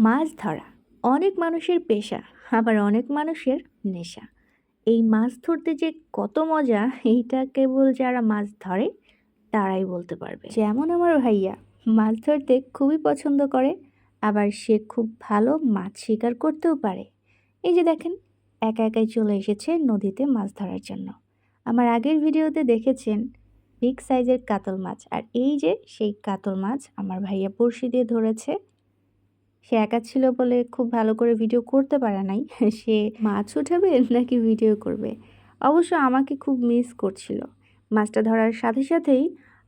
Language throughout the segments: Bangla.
মাছ ধরা। অনেক মানুষের পেশা, আবার অনেক মানুষের নেশা। এই মাছ ধরতে যে কত মজা, এইটা কেবল যারা মাছ ধরে, তারাই বলতে পারবে। যেমন আমার ভাইয়া, মাছ ধরতে খুবই পছন্দ করে, আবার সে খুব ভালো মাছ শিকার করতেও পারে। এই যে দেখেন, একা একাই চলে এসেছে নদীতে মাছ ধরার জন্য। আমার আগের ভিডিওতে দেখেছেন, বিগ সাইজের কাতল মাছ। আর এই যে সেই কাতল মাছ আমার ভাইয়া বড়শি দিয়ে ধরেছে সে একা ছিল বলে খুব ভালো করে ভিডিও করতে পারে নাই। সে মাছ উঠাবে নাকি ভিডিও করবে? অবশ্য আমাকে খুব মিস করছিল। মাছটা ধরার সাথে সাথেই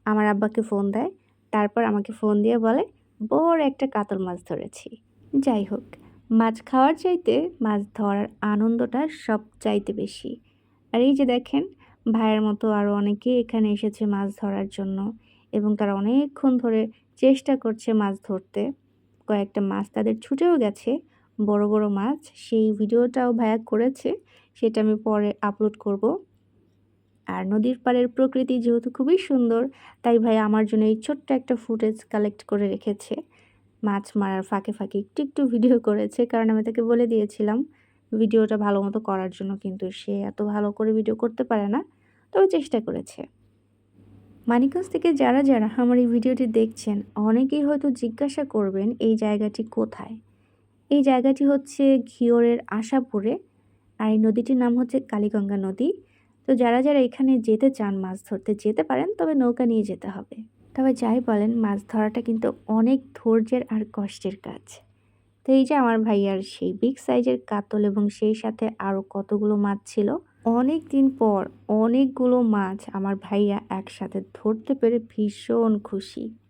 আমার আব্বাকে ফোন দেয়। তারপর আমাকে ফোন দিয়ে বলে, বড় একটা কাতল মাছ ধরেছি। যাই হোক, মাছ খাওয়ার চাইতে মাছ ধরার আনন্দটা সব চাইতে বেশি। আর এই যে দেখেন, ভাইয়ের মতো আরও অনেকেই এখানে এসেছে মাছ ধরার জন্য এবং তারা অনেকক্ষণ ধরে চেষ্টা করছে মাছ ধরতে। কয়েকটা মাছ তাদের ছুটেও গেছে। বড় বড় মাছ। সেই ভিডিওটাও ভাইয়া করেছে। সেটা আমি পরে আপলোড করব। আর নদীর পাড়ের প্রকৃতি যেহেতু খুবই সুন্দর, তাই ভাই আমার জন্য এই ছোট্ট একটা ফুটেজ কালেক্ট করে রেখেছে। মাছ মারার ফাঁকে ফাঁকে একটু একটু ভিডিও করেছে। কারণ আমি তাকে বলে দিয়েছিলাম, ভিডিওটা ভালো মতো করার জন্য কিন্তু সে এত ভালো করে ভিডিও করতে পারে না। তবে চেষ্টা করেছে। মানিকগঞ্জ থেকে যারা যারা আমার এই ভিডিওটি দেখছেন, অনেকেই হয়তো জিজ্ঞাসা করবেন, এই জায়গাটি কোথায়? এই জায়গাটি হচ্ছে ঘিওরের আশাপুরে, আর এই নদীটির নাম হচ্ছে কালীগঙ্গা নদী। তো যারা যারা এখানে যেতে চান, মাছ ধরতে যেতে পারেন, তবে নৌকা নিয়ে যেতে হবে। তবে যাই বলেন, মাছ ধরাটা কিন্তু অনেক ধৈর্যের আর কষ্টের কাজ। তো এই যে আমার ভাইয়ার সেই বিগ সাইজের কাতল এবং সেই সাথে আরও কতগুলো মাছ ছিল অনেক দিন পর অনেকগুলো মাছ আমার ভাইয়া একসাথে ধরতে পেরে ভীষণ খুশি।